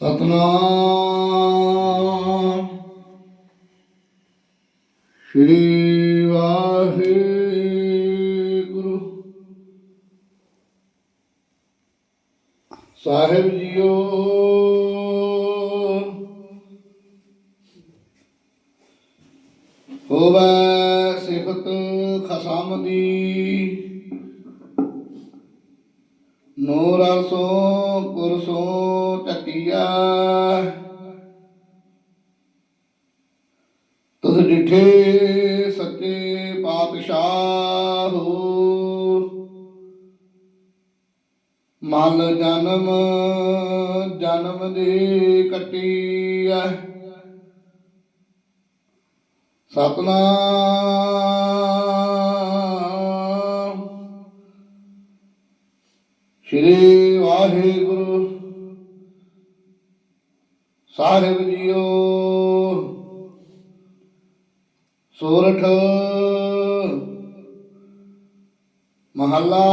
ਸਤਨਾਮ। ਸ੍ਰੀ ਵਾਹਿਗੁਰੂ। ਸਾਹਿਬ ਜੀਓ। ਹੋਵੇ ਸਿਫਤ ਖਸਮ ਦੀ। ਨੂਰ ਅਰਸੋ ਕੁਰਸੋ ਟਕੀਆ ਤੁਧ ਡਿਠੇ ਸੱਚੇ ਪਾਤਸ਼ਾਹ ਮਨ ਜਨਮ ਜਨਮ ਦੇ ਕਟੀਆ ਸਤਨਾਮ। ਸ਼੍ਰੀ ਵਾਹਿਗੁਰੂ। ਸਾਹਿਬ ਜੀਓ ਸੋਰਠ ਮਹੱਲਾ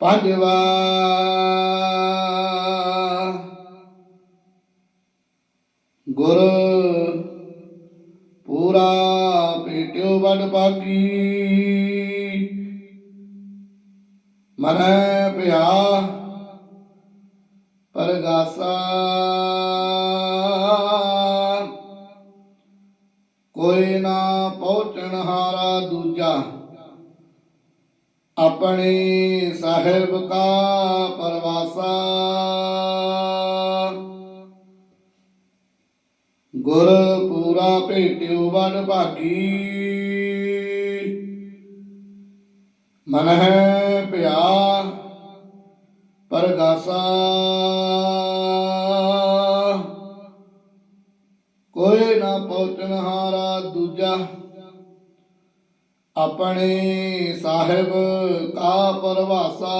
ਪੰਜਵਾ। ਗੁਰ ਪੂਰਾ ਪੀਟਿਓ ਵੱਡ ਬਾਕੀ ਮਨ ਪਿਆ ਪਰਗਾਸਾ ਕੋਈ ਨਾ ਪਹੁੰਚਣ ਹਾਰਾ ਦੂਜਾ। ਆਪਣੇ ਸਾਹਿਬ ਕਾ ਪਰਵਾਸਾ। ਗੁਰ ਪੂਰਾ ਭੇਟਿਓ ਵਡ ਭਾਗੀ। ਮਨ ਹੈ ਭਿਆ ਪਰਗਾਸਾ। ਹਾਰਾ ਦੂਜਾ। ਆਪਣੇ ਸਾਹਿਬ ਕਾ ਪਰਵਾਸਾ।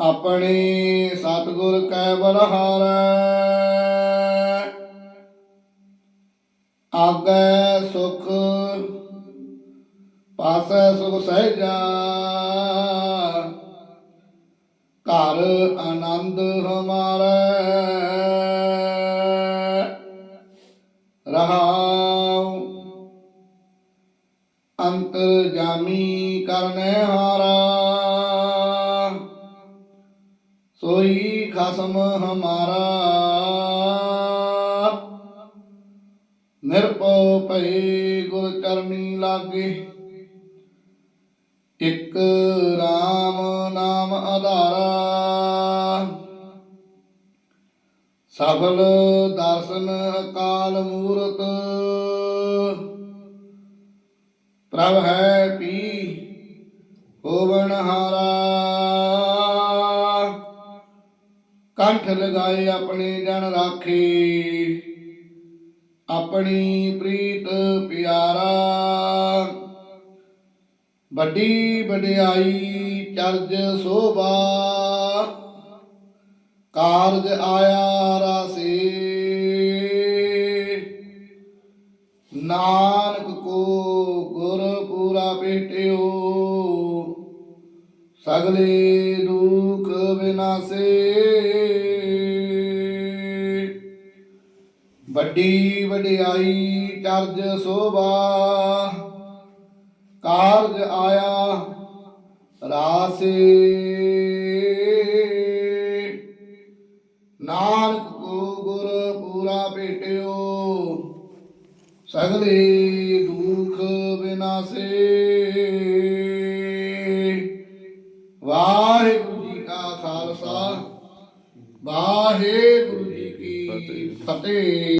ਆਪਣੇ ਸਤਿਗੁਰ ਕੈ ਬਲਹਾਰੈ। ਆਗੈ ਸੁਖ, ਪਾਸੈ ਸੁਖ ਸਹਿਜਾ। ਘਰ ਆਨੰਦ ਹਮਾਰਾ। ਅੰਤਰ ਜਾਮੀ ਕਰਨੇ ਹਾਰਾ। ਸੋਈ ਖਸਮ ਹਮਾਰਾ। ਨਿਰਭਉ ਭਈ ਗੁਰ ਚਰਨੀ ਲਾਗੇ। ਇਕ RAM ਨਾਮ ਆਧਾਰਾ ਸਫਲ ਦਰਸ਼ਨ ਅਕਾਲ ਮੂਰਤ ਪ੍ਰਭ ਹੈ ਪੀ, ਹੋਵਣ ਹਾਰਾ। ਕੰਠ ਲਗਾਏ ਆਪਣੇ ਜਨ ਰਾਖੇ, ਆਪਣੀ ਪ੍ਰੀਤ ਪਿਆਰਾ। ਵੱਡੀ ਵਡਿਆਈ ਚਰਜ ਸੋਭਾ, ਕਾਰਜ ਆਇਆ ਰਾਸੇ। ਸਗਲੇ ਦੁਖ ਵਿਨਾਸੇ ਵੱਡੀ ਵਡਿਆਈ ਚਰਜ ਸੋਭਾ, ਕਾਰਜ ਆਇਆ ਰਾਸੇ। ਨਾਨਕ ਕੋ ਗੁਰ ਪੂਰਾ ਭੇਟਿਓ, ਸਗਲੇ ਦੁਖ ਵਿਨਾਸੇ ਵਾਹਿਗੁਰੂ ਜੀ ਕੀ ਫਤਿਹ।